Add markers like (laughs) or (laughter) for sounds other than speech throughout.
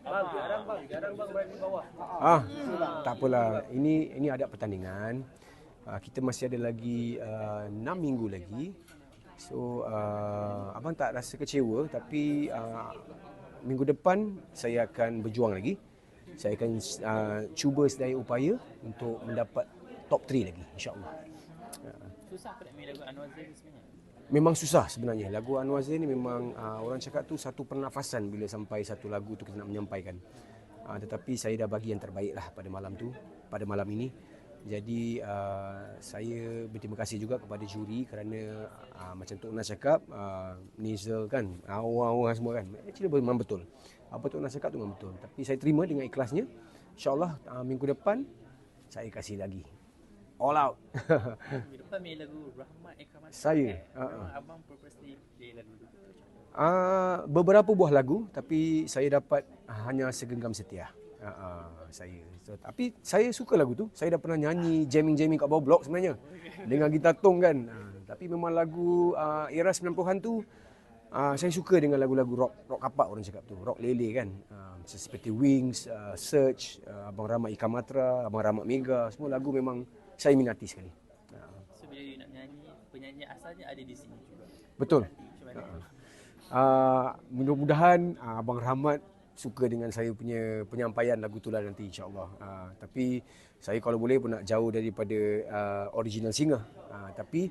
Bang, garang bang, garang bang berada di bawah. Ah, tak apalah. Ini ini ada pertandingan. Uh, kita masih ada lagi uh, 6 minggu lagi. So, uh, abang tak rasa kecewa tapi uh, minggu depan saya akan berjuang lagi. Saya akan uh, cuba sedaya upaya untuk mendapat top 3 lagi insya-Allah. Susah ke nak main lagu Anwar Zain sebenarnya? Memang susah sebenarnya. Lagu Anwar Zain ni memang uh, orang cakap tu satu pernafasan bila sampai satu lagu tu kita nak menyampaikan. Uh, tetapi saya dah bagi yang terbaik lah pada malam tu, pada malam ini. Jadi uh, saya berterima kasih juga kepada juri kerana uh, macam Tok Nas cakap, uh, Nizal kan, orang-orang semua kan. Actually memang betul. Apa Tok Nas cakap tu memang betul. Tapi saya terima dengan ikhlasnya. InsyaAllah uh, minggu depan saya kasih lagi. All out. Main lagu Rahmat. Saya, Eh? uh-uh. Abang purposely play lagu tu. Uh, beberapa buah lagu tapi saya dapat hanya segenggam setia. Uh, uh, saya. So, tapi saya suka lagu tu. Saya dah pernah nyanyi jamming-jamming kat bawah blok sebenarnya. Dengan gitar tong kan. Uh, tapi memang lagu uh, era 90-an tu uh, saya suka dengan lagu-lagu rock rock kapak orang cakap tu. Rock lele kan. Uh, seperti Wings, uh, Search, uh, Abang Rahmat Ikan Matra, Abang Rahmat Mega. Semua lagu memang saya minati sekali. So bila you nak nyanyi, penyanyi asalnya ada di sini juga. betul. Uh, mudah-mudahan uh, Abang Rahmat suka dengan saya punya penyampaian lagu tu lah nanti insyaAllah. Uh, tapi saya kalau boleh pun nak jauh daripada uh, original singer. Uh, tapi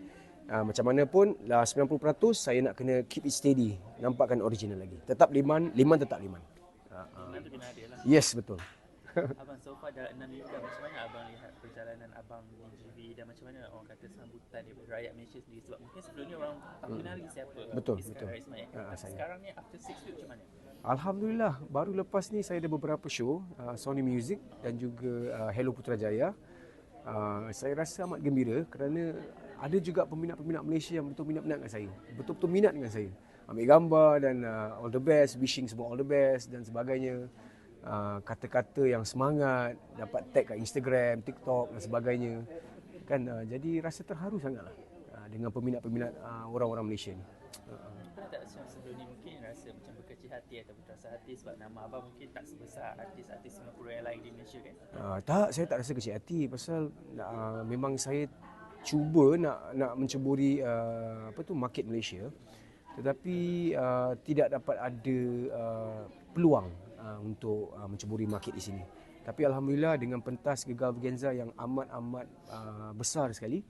uh, macam mana pun lah 90% saya nak kena keep it steady. Nampakkan original lagi. Tetap liman, liman tetap liman. Uh, uh, Memang tu kena ada lah. yes, betul. Abang so far dalam 6 minggu macam mana abang lihat perjalanan abang di GV dan macam mana orang kata sambutan daripada rakyat Malaysia sendiri sebab mungkin sebelum ni orang tak kenal lagi siapa Betul, Iskandar betul. Ismail. Tapi saya. sekarang ni after 6 week macam mana? Alhamdulillah baru lepas ni saya ada beberapa show uh, Sony Music dan juga uh, Hello Putrajaya. Uh, saya rasa amat gembira kerana ada juga peminat-peminat Malaysia yang betul minat-minat dengan saya. Betul-betul minat dengan saya. Ambil gambar dan uh, all the best, wishing semua all the best dan sebagainya. Uh, kata-kata yang semangat, dapat tag kat Instagram, TikTok dan sebagainya. Kan uh, jadi rasa terharu sangatlah uh, dengan peminat-peminat uh, orang-orang Malaysia ni. Uh, Pernah tak macam sebelum ni mungkin rasa macam berkecil hati atau berasa hati sebab nama abang mungkin tak sebesar artis-artis Singapura yang lain di Malaysia kan? Uh, tak, saya tak rasa kecil hati pasal uh, memang saya cuba nak nak menceburi uh, apa tu market Malaysia tetapi uh, tidak dapat ada uh, peluang uh, untuk uh, menceburi market di sini. Tapi alhamdulillah dengan pentas Gegar Vergenza yang amat-amat uh, besar sekali.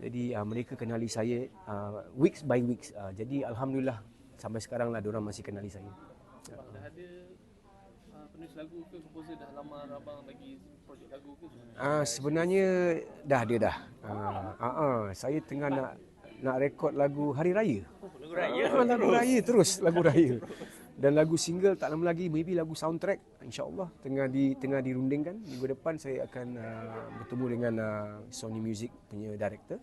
Jadi uh, mereka kenali saya uh, weeks by weeks. Uh, jadi alhamdulillah sampai sekarang lah diorang masih kenali saya. Abang dah ada uh, penulis lagu ke komposer dah lama abang bagi projek lagu ke? Ah sebenarnya dah ada dah. Ah uh, uh, saya tengah nak nak rekod lagu Hari Raya. Lagu raya. Ah, lagu raya terus lagu raya. Dan lagu single tak lama lagi maybe lagu soundtrack insya-Allah tengah di tengah dirundingkan. Minggu depan saya akan uh, bertemu dengan uh, Sony Music punya director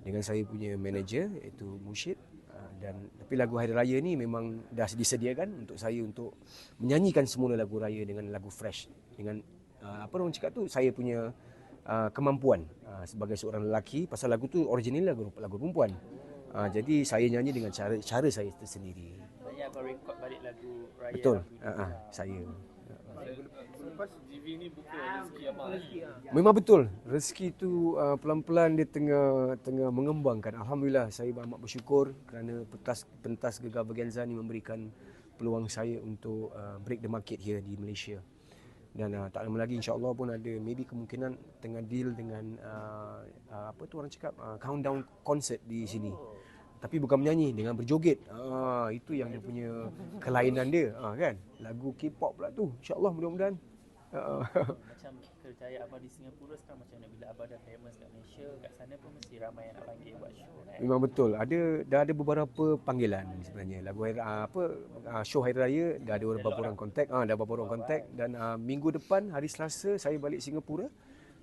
dengan saya punya manager iaitu Mushid Uh, dan tapi lagu Hari Raya ni memang dah disediakan untuk saya untuk menyanyikan semula lagu raya dengan lagu fresh dengan uh, apa orang cakap tu saya punya uh, kemampuan uh, sebagai seorang lelaki pasal lagu tu original lagu lagu perempuan. Uh, jadi saya nyanyi dengan cara cara saya tersendiri. Abang rekod balik lagu raya. Betul. tu Uh, saya. Selepas GV ni buka rezeki abang lagi. Memang betul. Rezeki tu uh, pelan-pelan dia tengah tengah mengembangkan. Alhamdulillah saya amat bersyukur kerana pentas pentas Gegar Bergenza ni memberikan peluang saya untuk uh, break the market here di Malaysia. Dan uh, tak lama lagi insya-Allah pun ada maybe kemungkinan tengah deal dengan uh, uh, apa tu orang cakap uh, countdown concert di sini. Tapi bukan menyanyi dengan berjoget. Ah itu yang dia punya kelainan dia, ah kan. Lagu K-pop pula tu. Insya-Allah mudah-mudahan. Uh, Macam kerjaya abang di Singapura sekarang macam mana bila abang dah famous kat Malaysia kat sana pun mesti ramai yang nak panggil buat show kan. Memang betul. Ada dah ada beberapa panggilan sebenarnya. Lagu ah, apa ah, show hari raya dah ada beberapa orang kontak. Ah dah beberapa orang kontak dan ah, minggu depan hari Selasa saya balik Singapura.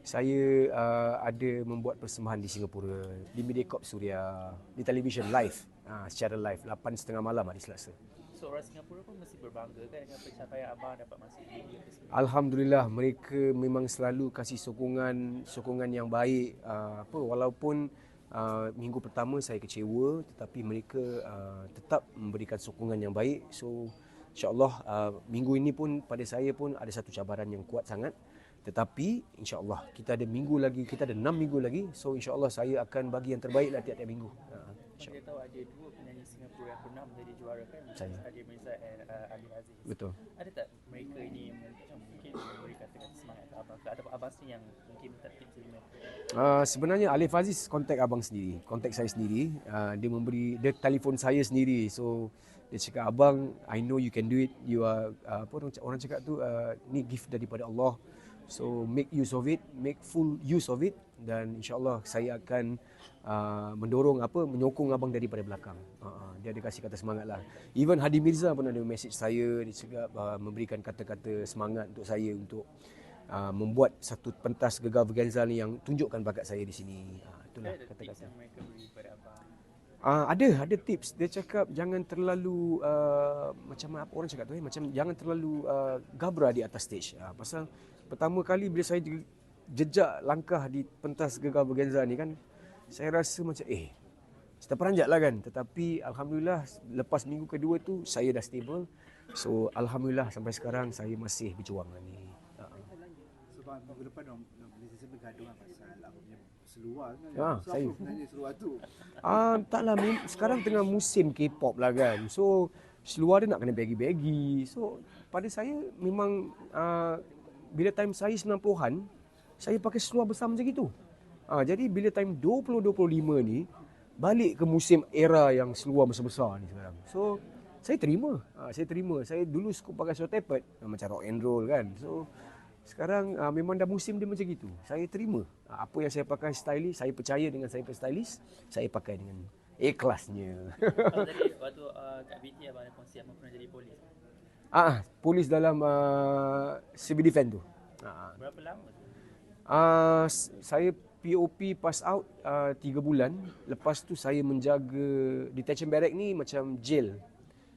Saya uh, ada membuat persembahan di Singapura di Mediacorp Suria di television live ah, secara live 8.30 malam hari Selasa. So orang Singapura pun mesti berbangga kan dengan pencapaian abang dapat masuk di media ke sini. Alhamdulillah mereka memang selalu kasih sokongan sokongan yang baik uh, apa walaupun uh, minggu pertama saya kecewa tetapi mereka uh, tetap memberikan sokongan yang baik so InsyaAllah uh, minggu ini pun pada saya pun ada satu cabaran yang kuat sangat. Tetapi insyaAllah kita ada minggu lagi, kita ada enam minggu lagi. So insyaAllah saya akan bagi yang terbaik lah tiap-tiap minggu. Uh, Kita tahu ada dua penyanyi Singapura yang pernah menjadi juara kan. Saya. Adi Mirza dan uh, Ali Aziz. Betul. Ada tak mereka ini mungkin memberi kata-kata semangat ke abang ke ataupun abang sendiri yang mungkin tips dari mereka? Uh, sebenarnya Alif Aziz kontak abang sendiri, kontak saya sendiri. Uh, dia memberi dia telefon saya sendiri. So dia cakap abang, I know you can do it. You are uh, apa orang, orang cakap tu uh, ni gift daripada Allah. So make use of it, make full use of it dan insyaallah saya akan uh, mendorong apa menyokong abang daripada belakang. Uh, dia ada kasih kata semangat lah. Even Hadi Mirza pun ada message saya dia cakap uh, memberikan kata-kata semangat untuk saya untuk uh, membuat satu pentas gegar Verganza ni yang tunjukkan bakat saya di sini. Uh, itulah kata-kata. Uh, ada ada tips dia cakap jangan terlalu uh, macam apa orang cakap tu eh macam jangan terlalu uh, gabra di atas stage uh, pasal pertama kali bila saya je- jejak langkah di pentas gegar bergenza ni kan saya rasa macam eh saya terperanjat lah kan tetapi alhamdulillah lepas minggu kedua tu saya dah stable so alhamdulillah sampai sekarang saya masih berjuang lah ni Sebab minggu depan orang Malaysia saya bergaduh pasal apa punya seluar kan. Ah, so, saya. apa sebenarnya seluar tu? Ah, taklah sekarang tengah musim K-pop lah kan. So seluar dia nak kena baggy-baggy. So pada saya memang uh, bila time saya 90-an saya pakai seluar besar macam gitu. Ah, jadi bila time 2025 ni balik ke musim era yang seluar besar-besar ni sekarang. So saya terima. Ah, saya terima. Saya dulu suka pakai seluar tapered ah, macam rock and roll kan. So sekarang uh, memang dah musim dia macam gitu. Saya terima. Uh, apa yang saya pakai stylish, saya percaya dengan saya punya stylish, saya pakai dengan ikhlasnya. (laughs) Tadi waktu uh, kat BT abang ada kongsi abang pernah jadi polis. Ah, polis dalam uh, civil defense tu. Ah, Berapa lama uh, saya POP pass out uh, 3 bulan. Lepas tu saya menjaga detention barrack ni macam jail.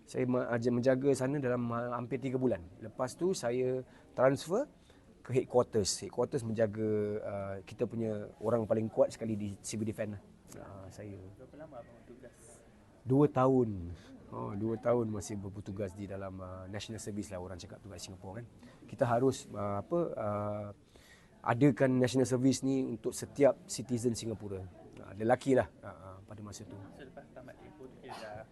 Saya menjaga sana dalam hampir 3 bulan. Lepas tu saya transfer ke headquarters. Headquarters menjaga uh, kita punya orang paling kuat sekali di civil defense lah. Uh, saya Berapa lama abang bertugas? dua tahun. Oh, dua tahun masih bertugas di dalam uh, national service lah orang cakap tu kat Singapura kan. Kita harus uh, apa uh, adakan national service ni untuk setiap citizen Singapura. Uh, lelaki lah uh, uh, pada masa tu. So lepas tamat tu kira dah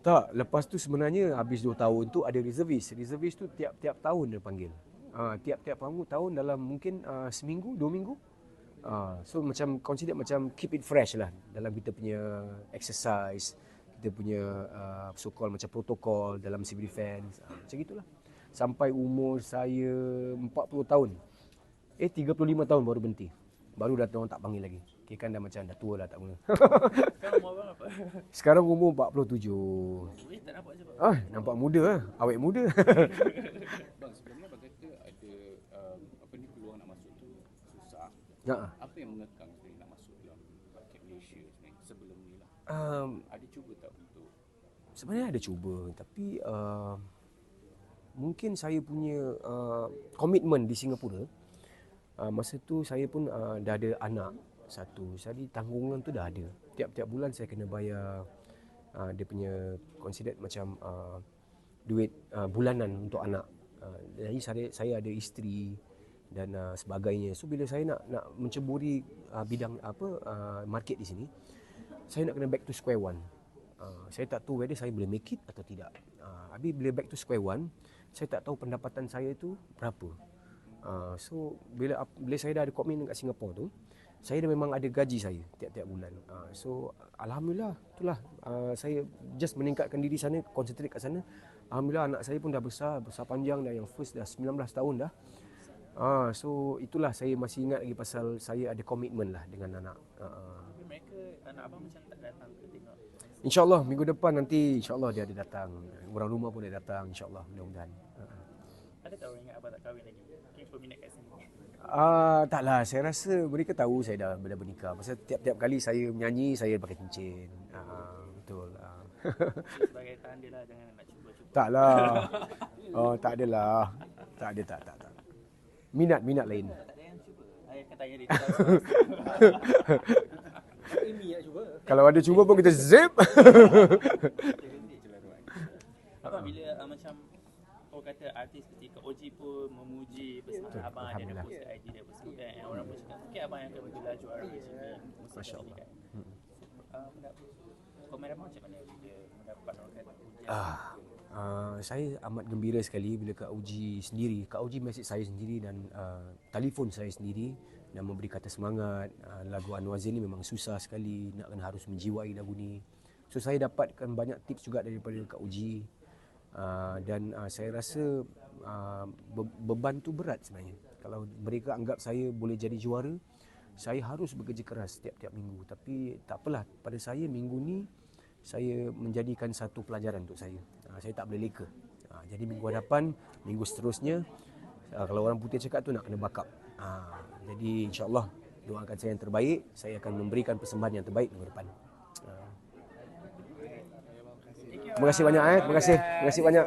Tak, lepas tu sebenarnya habis 2 tahun tu ada reservis. Reservis tu tiap-tiap tahun dia panggil. Uh, tiap-tiap tahun, tahun dalam mungkin uh, seminggu, dua minggu. Uh, so macam consider macam keep it fresh lah dalam kita punya exercise, kita punya uh, so called macam protokol dalam civil defense. Uh, macam gitulah. Sampai umur saya 40 tahun. Eh 35 tahun baru berhenti. Baru dah orang tak panggil lagi. Okay, kan dah macam dah tua lah tak guna. (laughs) Sekarang umur abang apa? Sekarang umur 47. Weh tak nampak je. Ah, nampak muda lah. Awet muda. (laughs) Bang, sebenarnya abang kata ada um, apa ni peluang nak masuk tu susah. Ha. Apa yang mengekang sebenarnya nak masuk dalam rakyat Malaysia sebenarnya sebelum ni lah? Um, Ada cuba sebenarnya ada cuba tapi uh, mungkin saya punya uh, komitmen di Singapura uh, masa tu saya pun uh, dah ada anak satu. Jadi tanggungan tu dah ada. Tiap-tiap bulan saya kena bayar uh, dia punya considered macam uh, duit uh, bulanan untuk anak. Uh, jadi saya saya ada isteri dan uh, sebagainya. So bila saya nak nak menceburi uh, bidang apa uh, market di sini, saya nak kena back to square one. Uh, saya tak tahu whether saya boleh make it atau tidak. Uh, habis bila back to square one, saya tak tahu pendapatan saya tu berapa. Uh, so bila bila saya dah ada komitmen kat Singapura tu, saya dah memang ada gaji saya tiap-tiap bulan. Uh, so alhamdulillah itulah uh, saya just meningkatkan diri sana, concentrate kat sana. Alhamdulillah anak saya pun dah besar, besar panjang dah yang first dah 19 tahun dah. Ah so itulah saya masih ingat lagi pasal saya ada komitmen lah dengan anak. Uh, mereka anak abang macam tak datang. InsyaAllah minggu depan nanti insyaAllah dia ada datang. Orang rumah pun dia datang insyaAllah mudah-mudahan. Uh. Ada tak orang ingat abang tak kahwin lagi? Mungkin peminat kat sini. Ah taklah saya rasa mereka tahu saya dah dah bernikah. Pasal tiap-tiap kali saya menyanyi saya pakai cincin. Ah betul. Ah. Sebagai tanda lah jangan nak cuba-cuba. taklah. (laughs) Oh tak adalah. Tak ada tak tak tak. Minat minat lain. Tak ada yang cuba. Saya akan tanya dia. (laughs) Amy nak cuba. Kalau ada cuba pun kita zip. (laughs) Abang bila uh, macam orang kata artis Kak Oji pun memuji persembahan Betul, abang ada ada IG dia bersama dan orang pun cakap mungkin abang yang akan bergelar juara di sini Masya Allah. Hmm. Uh, pendapat, komen abang macam mana bila mendapat orang kata Ah, uh, saya amat gembira sekali bila Kak Uji sendiri, Kak Uji mesej saya sendiri dan uh, telefon saya sendiri dan memberi kata semangat. Uh, lagu Anwazin ni memang susah sekali, nak kena harus menjiwai lagu ni. So saya dapatkan banyak tips juga daripada Kak Uji. Uh, dan uh, saya rasa uh, be- beban tu berat sebenarnya. Kalau mereka anggap saya boleh jadi juara, saya harus bekerja keras setiap-tiap minggu. Tapi tak apalah, pada saya minggu ni saya menjadikan satu pelajaran untuk saya. Ha, saya tak boleh leka. Ha, jadi minggu hadapan, minggu seterusnya, ha, kalau orang putih cakap tu nak kena backup. Ha, jadi insyaAllah doakan saya yang terbaik, saya akan memberikan persembahan yang terbaik minggu depan. Ha. Terima kasih banyak eh. Terima kasih. Terima kasih banyak.